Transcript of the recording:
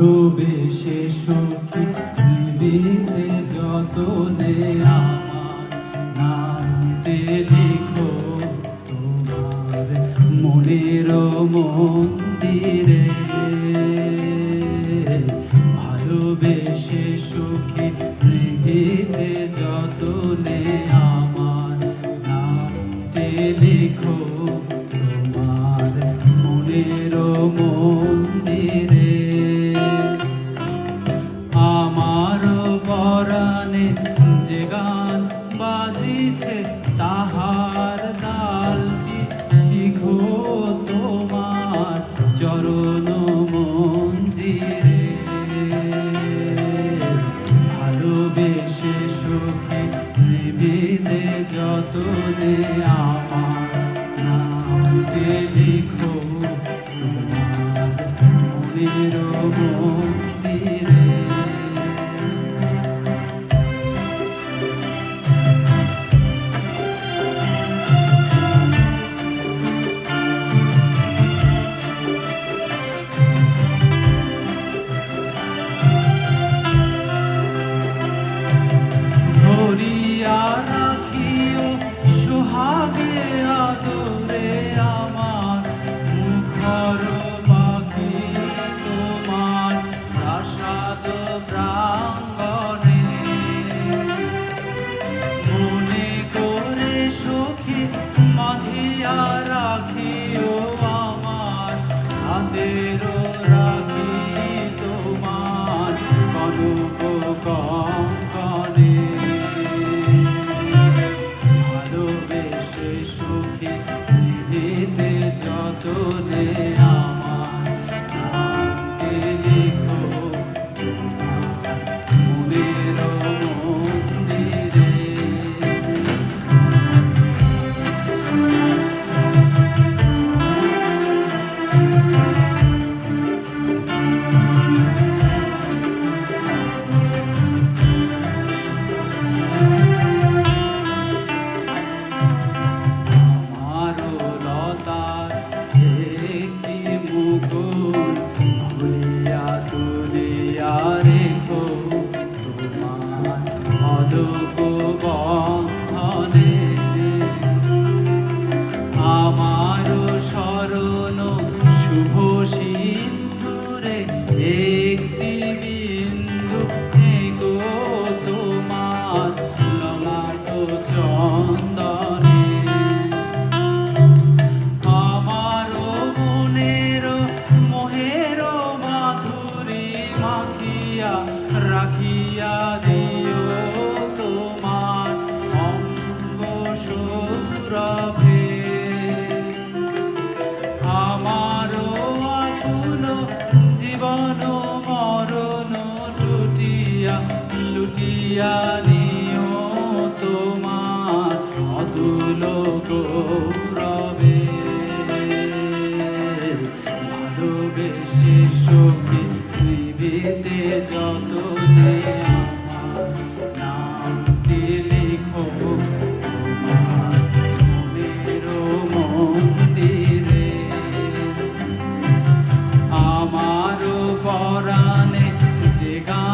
ডুবে সে সখী নিবিতে যতনে আমার নামতে লিখো তোমার মনের মন্দিরে। ভালোবেসে সুখী নিবিতে যতনে আমার নামতে লিখো তালে যে গান বাজিছে তাহার তালটি, শিখ তোমার চরণ মঞ্জিরে। ভালোবেসে সুখে নিবিদে যতনে আমার নাম যে লিখো তোমার মন্দিরে। প্রাঙ্গণে মনে করে সুখী মধিয়া রাখিও। জানিও তোমার অদুল গৌরবে। ভালোবেসে সখী নিবিতে যত নামটি লিখো, তোমার মন্দিরে। আমার পরাণে যে গান